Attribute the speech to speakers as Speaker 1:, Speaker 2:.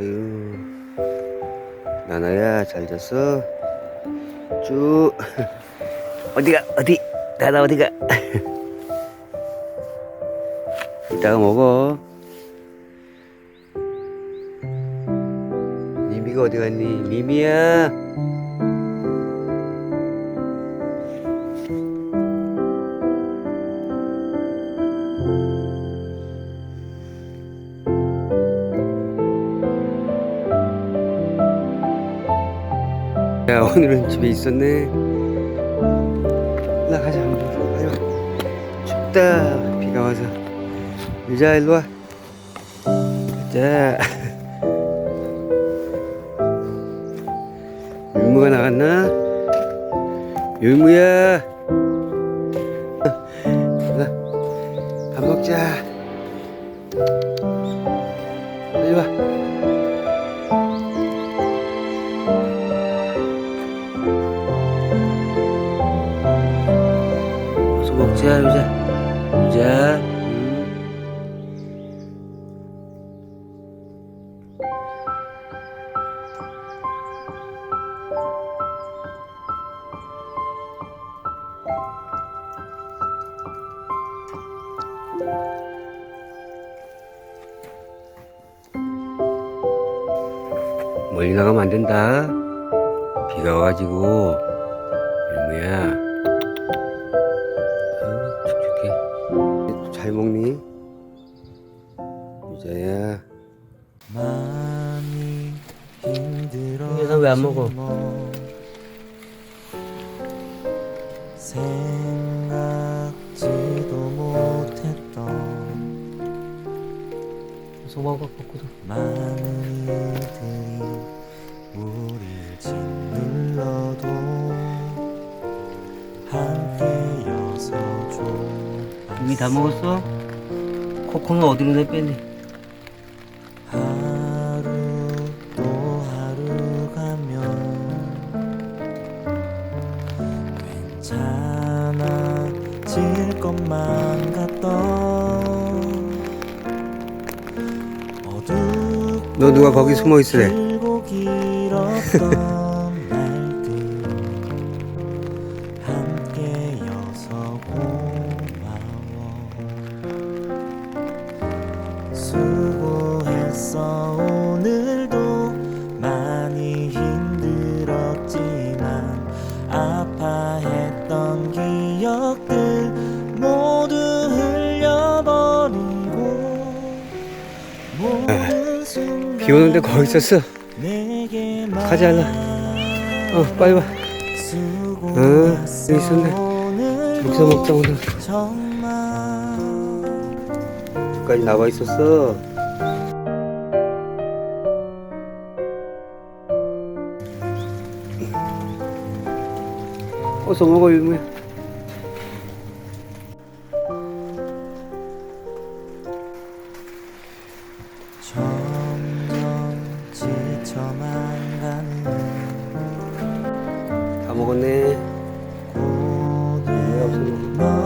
Speaker 1: 아유, 나나야 잘 잤어? 쭉 어디가 어디 나나 어디가? 이따가 먹어. 미미가 어디 갔니? 미미야. 야 오늘은 집에 있었네. 나 가자 한번. 와. 춥다 비가 와서. 유자 일로 와. 자. 율무가 나갔나? 율무야. 자, 밥 먹자. 빨리 와. 유자. 유자. 음. 멀리 나가면 안 된다. 비가 와가지고 일무야. 잘 먹니? 유자야. 유자 왜안 먹어?
Speaker 2: 생각지도 못했던
Speaker 1: 소방 바꿨거 이미 다 먹었어? 코코는 어디로 내뺐니?
Speaker 2: 하루 또 하루 가면 괜찮아질 것만 같던
Speaker 1: 너 누가 거기 숨어 있으래?
Speaker 2: 수고했어 오늘도 많이 힘들었지만 아파했던 기억들 모두 흘려버리고 모든 순간
Speaker 1: 비 오는데 거기 있었어?
Speaker 2: 내게
Speaker 1: 가자, 얼른. 어 빨리 와. 응, 여기 있었네. 여기서 먹자 오늘.
Speaker 2: 정말
Speaker 1: 여기까지 나와 있었어. 어서 먹어
Speaker 2: 유미
Speaker 1: 다 먹었네. 네, 없어?